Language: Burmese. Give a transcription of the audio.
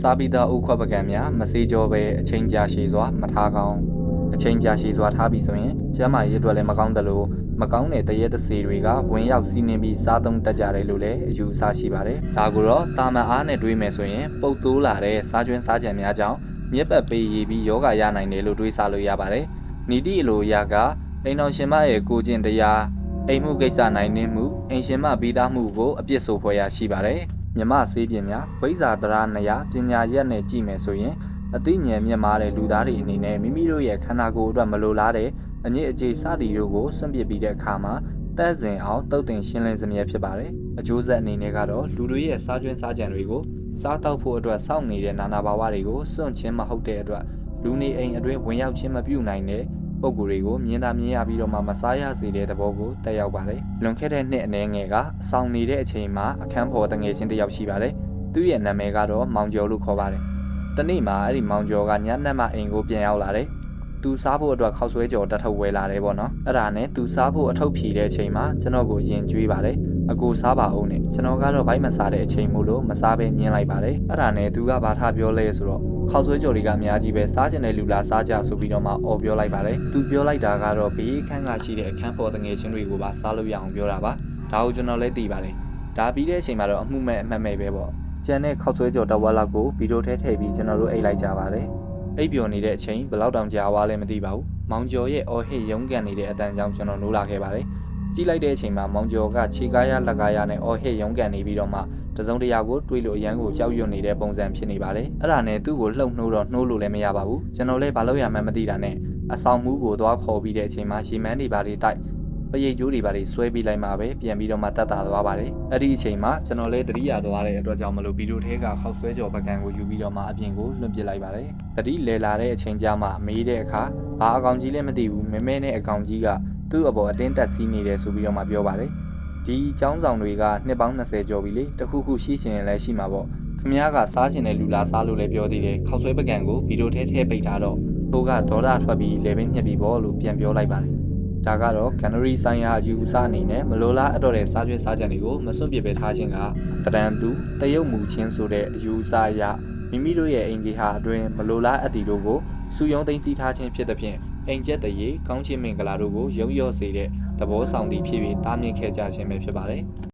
စားပြီးသားဥခွက်ပကံများမစေးကြောပဲအချိန်ကြာရှည်စွာမထားကောင်းအချိန်ကြာရှည်စွာထားပြီးဆိုရင်ကျန်းမာရေးအတွက်လည်းမကောင်းတယ်လို့မကောင်းတဲ့တရက်တစေတွေကဝင်ရောက်စီးနှင်းပြီးစားသုံးတတ်ကြတယ်လို့လည်းအယူအဆရှိပါတယ်။ဒါကိုတော့တာမန်အားနဲ့တွေးမယ်ဆိုရင်ပုတ်တိုးလာတဲ့စားကျွန်းစားကြံများကြောင့်မြက်ပတ်ပေးရည်ပြီးယောဂရနိုင်တယ်လို့တွေးဆလို့ရပါတယ်။နီတိအလိုအရာကအိမ်တော်ရှင်မရဲ့ကိုကျင့်တရားအိမ်မှုကိစ္စနိုင်နှင်းမှုအိမ်ရှင်မပြီးသားမှုကိုအပြစ်ဆိုဖွယ်ရရှိပါတယ်။ မြမစေးပညာဝိဇာတရာနယပညာရက်နဲ့ကြည့်မယ်ဆိုရင်အသိဉာဏ်မြင့်မားတဲ့လူသားတွေအနေနဲ့မိမိတို့ရဲ့ခန္ဓာကိုယ်အတွက်မလိုလားတဲ့အငြိအကျေစသည်တို့ကိုစွန့်ပစ်ပြီးတဲ့အခါမှာတန့်စင်အောင်တုတ်တင်ရှင်းလင်းစမြဲဖြစ်ပါတယ်။အကျိုးဆက်အနေနဲ့ကတော့လူတွေရဲ့စားကျွန်းစားကြံတွေကိုစားတောက်ဖို့အတွက်စောင့်နေတဲ့နာနာဘာဝတွေကိုစွန့်ချင်းမဟုတ်တဲ့အတွက်လူနေအိမ်အတွင်းဝင်ရောက်ခြင်းမပြုနိုင်တဲ့ ပုံကိုယ်တွေကိုမြင်သာမြင်ရပြီးတော့မှမစားရစေတဲ့သဘောကိုတက်ရောက်ပါတယ်။လွန်ခဲ့တဲ့နှစ်အနည်းငယ်ကအဆောင်နေတဲ့အချိန်မှာအခန်းဖော်တငယ်ချင်းတစ်ယောက်ရှိပါတယ်။သူ့ရဲ့နာမည်ကတော့မောင်ကျော်လို့ခေါ်ပါတယ်။တနေ့မှာအဲ့ဒီမောင်ကျော်ကညနက်မှအိမ်ကိုပြန်ရောက်လာတယ်။သူစားဖို့အတွက်ခောက်ဆွဲကြော်တထုပ်ဝဲလာတယ်ပေါ့နော်။အဲ့ဒါနဲ့သူစားဖို့အထုပ်ဖြီတဲ့အချိန်မှာကျွန်တော်ကိုရင်ကျွေးပါတယ်။ အကိုစားပါဦးနဲ့ကျွန်တော်ကတော့ဘိုက်မစားတဲ့အချိန်မို့လို့မစားဘဲညင်းလိုက်ပါတယ်။အဲ့ဒါနဲ့သူကဘာထားပြောလဲဆိုတော့ခောက်ဆွဲကြော်တွေကအများကြီးပဲစားကျင်တဲ့လူလားစားကြဆိုပြီးတော့မှអော်ပြောလိုက်ပါတယ်။သူပြောလိုက်တာကတော့ဘေးခန်းကရှိတဲ့အခန်းပေါ်တငယ်ချင်းတွေကိုပါစားလို့ရအောင်ပြောတာပါ။ဒါကိုကျွန်တော်လည်းသိပါတယ်။ဒါပြီးတဲ့အချိန်မှာတော့အမှုမဲ့အမှတ်မဲ့ပဲပေါ့။ကျန်တဲ့ခောက်ဆွဲကြော်တစ်ဝက်လောက်ကိုဗီဒီယိုထဲထည့်ပြီးကျွန်တော်တို့အိတ်လိုက်ကြပါတယ်။အိပ်ပျော်နေတဲ့အချိန်ဘယ်လောက်တောင်ကြာသွားလဲမသိပါဘူး။မောင်ကျော်ရဲ့အော်ဟစ်ရုန်းကန်နေတဲ့အတန်ကြောင့်ကျွန်တော်နိုးလာခဲ့ပါတယ်။ ကြည့်လိုက်တဲ့အချိန်မှာမောင်ကျော်ကခြေကားရလက်ကားရနဲ့အော်ဟစ်ရုန်းကန်နေပြီးတော့မှတစုံတရာကိုတွေးလို့အရန်ကိုကြောက်ရွံ့နေတဲ့ပုံစံဖြစ်နေပါတယ်။အဲ့ဒါနဲ့သူ့ကိုလှုပ်နှိုးတော့နှိုးလို့လည်းမရပါဘူး။ကျွန်တော်လည်းဘာလို့ရမှန်းမသိတာနဲ့အဆောင်မူးကိုသွားခေါ်ပြီးတဲ့အချိန်မှာရှီမန်းတွေဘာတွေတိုက်ပရိတ်ကျိုးတွေဘာတွေဆွဲပြီးလိုက်မှာပဲပြန်ပြီးတော့မှတတ်တာသွားပါတယ်။အဲ့ဒီအချိန်မှာကျွန်တော်လည်းတတိယသွားတဲ့အတွက်ကြောင့်မလို့ဗီဒီယိုထဲကခောက်ဆွဲကြော်ပကံကိုယူပြီးတော့မှအပြင်ကိုလွှင့်ပစ်လိုက်ပါတယ်။တတိလဲလာတဲ့အချိန်ကျမှမေးတဲ့အခါဘာအကောင်ကြီးလည်းမသိဘူးမဲမဲနဲ့အကောင်ကြီးက သူ့အပေါ်အတင်းတက်စီးနေတယ်ဆိုပြီးတော့မှပြောပါတယ်။ဒီចောင်းဆောင်တွေကနှစ်ပေါင်း20ကျော်ပြီလေတခုခုရှိချင်ရင်လည်းရှိမှာပေါ့။ခမ ्या ကစားချင်တဲ့လူလားစားလို့လည်းပြောသေးတယ်ခောက်ဆွဲပကံကိုဗီဒီယိုထဲထည့်ပိတ်ထားတော့ဟိုကဒေါ်လာထွက်ပြီးလေပင်ညှက်ပြီးပေါ့လို့ပြန်ပြောလိုက်ပါတယ်ဒါကတော့ကန်နရီဆိုင်ရာယူဆအနေနဲ့မလိုလားအတော့တဲ့စားကျွေးစားကြံတွေကိုမစွန့်ပစ်ပဲထားခြင်းကတရံသူတရုတ်မူချင်းဆိုတဲ့အယူဆအရမိမိတို့ရဲ့အင်ဂျီဟာအတွင်းမလိုလားအပ်တီတို့ကိုစုယုံသိမ်းဆည်းထားခြင်းဖြစ်တဲ့ဖြင့် အိမ်ကျက်တရေကောင်းချင်းမင်္ဂလာတို့ကိုရုံရော့စေတဲ့သဘောဆောင်သည့်ဖြစ်ပြီးတားမြစ်ခဲ့ကြခြင်းပဲဖြစ်ပါတယ်